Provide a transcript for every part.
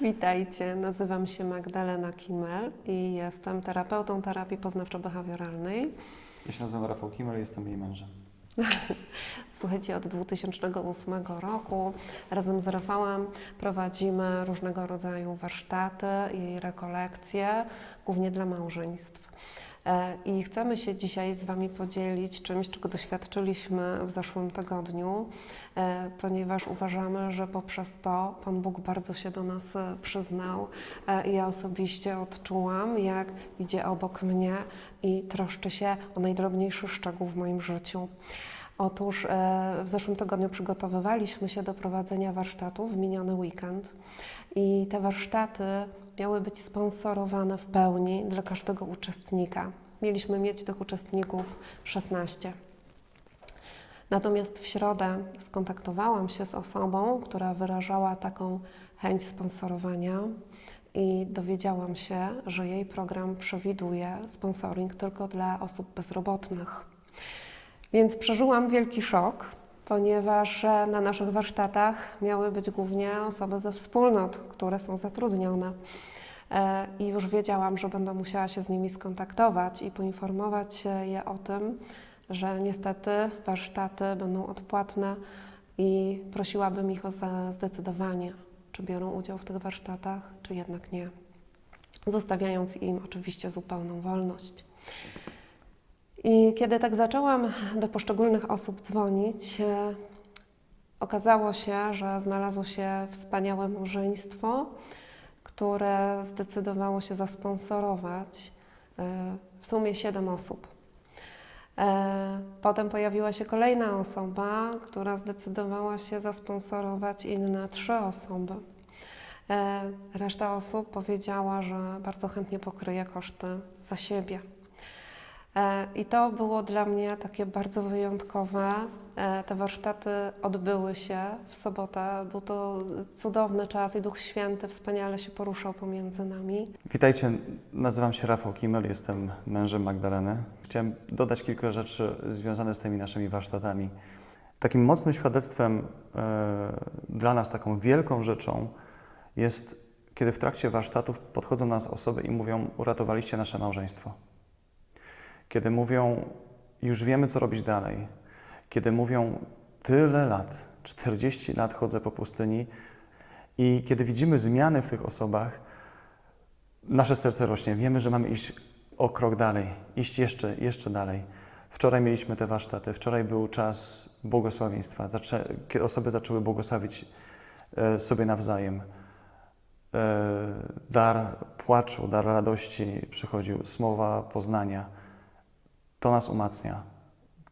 Witajcie, nazywam się Magdalena Kimmel i jestem terapeutą terapii poznawczo-behawioralnej. Ja się nazywam Rafał Kimmel, jestem jej mężem. Słuchajcie, od 2008 roku razem z Rafałem prowadzimy różnego rodzaju warsztaty i rekolekcje, głównie dla małżeństw. E, I chcemy się dzisiaj z Wami podzielić czymś, czego doświadczyliśmy w zeszłym tygodniu, e, ponieważ uważamy, że poprzez to Pan Bóg bardzo się do nas e, przyznał. Ja osobiście odczułam, jak idzie obok mnie i troszczy się o najdrobniejszy szczegół w moim życiu. Otóż w zeszłym tygodniu przygotowywaliśmy się do prowadzenia warsztatów w miniony weekend i te warsztaty miały być sponsorowane w pełni dla każdego uczestnika. Mieliśmy mieć tych uczestników 16. Natomiast w środę skontaktowałam się z osobą, która wyrażała taką chęć sponsorowania i dowiedziałam się, że jej program przewiduje sponsoring tylko dla osób bezrobotnych. Więc przeżyłam wielki szok, ponieważ e, na naszych warsztatach miały być głównie osoby ze wspólnot, które są zatrudnione. E, I już wiedziałam, że będę musiała się z nimi skontaktować i poinformować e, je o tym, że niestety warsztaty będą odpłatne i prosiłabym ich o zdecydowanie, czy biorą udział w tych warsztatach, czy jednak nie. Zostawiając im oczywiście zupełną wolność. I kiedy tak zaczęłam do poszczególnych osób dzwonić, e, okazało się, że znalazło się wspaniałe małżeństwo, które zdecydowało się zasponsorować e, w sumie siedem osób. E, Potem pojawiła się kolejna osoba, która zdecydowała się zasponsorować inne trzy osoby. Reszta osób powiedziała, że bardzo chętnie pokryje koszty za siebie. E, I to było dla mnie takie bardzo wyjątkowe. E, Te warsztaty odbyły się w sobotę. Był to cudowny czas i Duch Święty wspaniale się poruszał pomiędzy nami. Witajcie, nazywam się Rafał Kimmel, jestem mężem Magdaleny. Chciałem dodać kilka rzeczy związanych z tymi naszymi warsztatami. Takim mocnym świadectwem e, dla nas, taką wielką rzeczą jest, kiedy w trakcie warsztatów podchodzą do nas osoby i mówią, uratowaliście nasze małżeństwo. Kiedy mówią, już wiemy, co robić dalej. Kiedy mówią, tyle lat, 40 lat chodzę po pustyni i kiedy widzimy zmiany w tych osobach, nasze serce rośnie. Wiemy, że mamy iść o krok dalej, iść jeszcze, jeszcze dalej. Wczoraj mieliśmy te warsztaty, wczoraj był czas błogosławieństwa, zaczę, kiedy osoby zaczęły błogosławić e, sobie nawzajem. E, dar płaczu, dar radości przychodził, smowa poznania. To nas umacnia.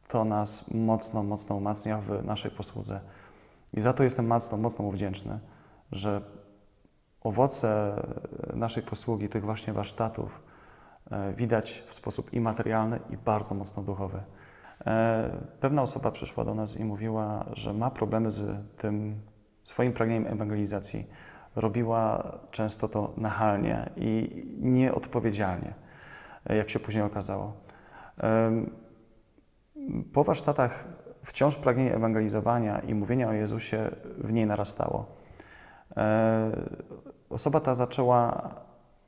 To nas mocno, mocno umacnia w naszej posłudze. I za to jestem mocno, mocno mu wdzięczny, że owoce naszej posługi, tych właśnie warsztatów, e, widać w sposób i materialny, i bardzo mocno duchowy. E, Pewna osoba przyszła do nas i mówiła, że ma problemy z tym swoim pragnieniem ewangelizacji. Robiła często to nachalnie i nieodpowiedzialnie, jak się później okazało. Po warsztatach wciąż pragnienie ewangelizowania i mówienia o Jezusie w niej narastało. E, Osoba ta zaczęła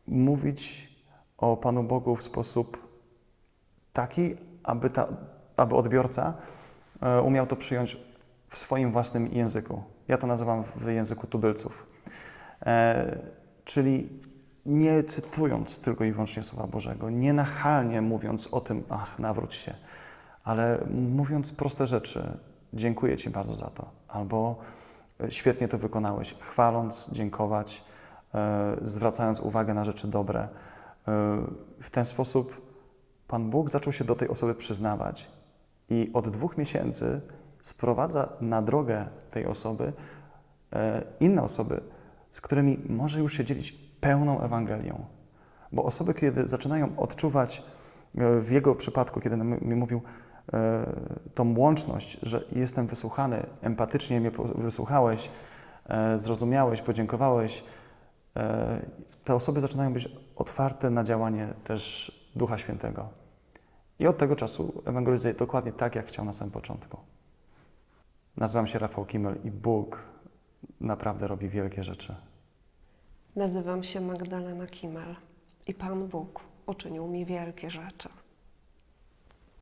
mówić o Panu Bogu w sposób taki, aby, ta, aby odbiorca e, umiał to przyjąć w swoim własnym języku. Ja to nazywam w języku tubylców. E, Czyli nie cytując tylko i wyłącznie Słowa Bożego, nie nachalnie mówiąc o tym, ach, nawróć się, ale mówiąc proste rzeczy, dziękuję Ci bardzo za to, albo e, świetnie to wykonałeś, chwaląc, dziękować, e, zwracając uwagę na rzeczy dobre. E, w ten sposób Pan Bóg zaczął się do tej osoby przyznawać i od dwóch miesięcy sprowadza na drogę tej osoby inne osoby, z którymi może już się dzielić pełną Ewangelią. Bo osoby, kiedy zaczynają odczuwać, e, w jego przypadku, kiedy mi mówił, e, tą łączność, że jestem wysłuchany, empatycznie mnie wysłuchałeś, e, zrozumiałeś, podziękowałeś, te osoby zaczynają być otwarte na działanie też Ducha Świętego. I od tego czasu ewangelizuję dokładnie tak, jak chciał na samym początku. Nazywam się Rafał Kimmel i Bóg naprawdę robi wielkie rzeczy. Nazywam się Magdalena Kimmel i Pan Bóg uczynił mi wielkie rzeczy.